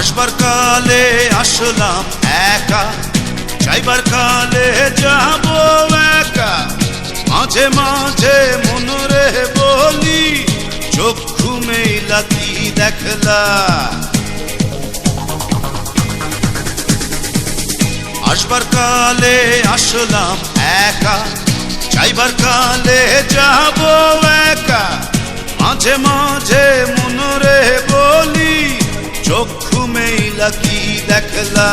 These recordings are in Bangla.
আসবার কালে আসলাম একা যাইবার কালে যাব একা। মাঝে মাঝে মনরে বলি, চক্ষু মেলা কি দেখলা। আসবার কালে আসলাম একা যাইবার কালে যাব একা। মাঝে মাঝে মনরে কি দেখলা?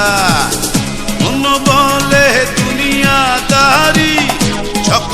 মন বলে দুনিয়া দারি এক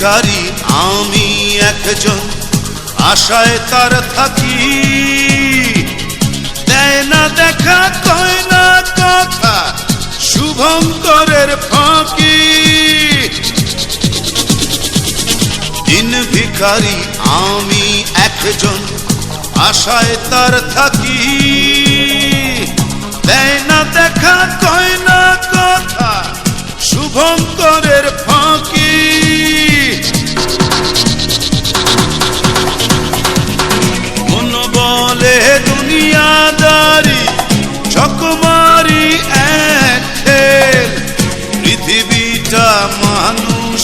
ভিখারি আমি একজন। আশায় তার থাকি। দেয় না দেখা, কয় না কথা, শুভঙ্করের ফাঁকি। দিন ভিখারি, আমি একজন। আশায় তার থাকি। দেয় না দেখা, কয় না কথা শুভঙ্করের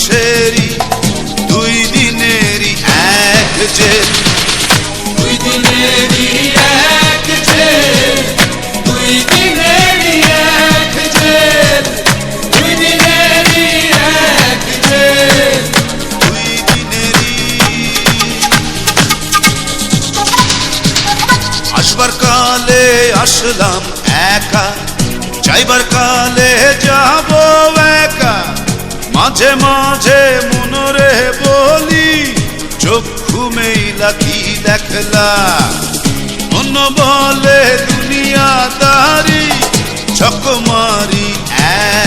মানুষেরই দুই দিনেরই এক জেল দুই দিনেরই এক জেল দুই দিনেরই এক জেল দুই দিনেরই এক জেল দুই দিনেরই। আসবার কালে আসলাম একা যাইবার কালে যাব একা। মাঝে মাঝে মনরে বলি চক্ষু মেইলা কি দেখলা? মন বলে দুনিয়াদারি ছক মারি এক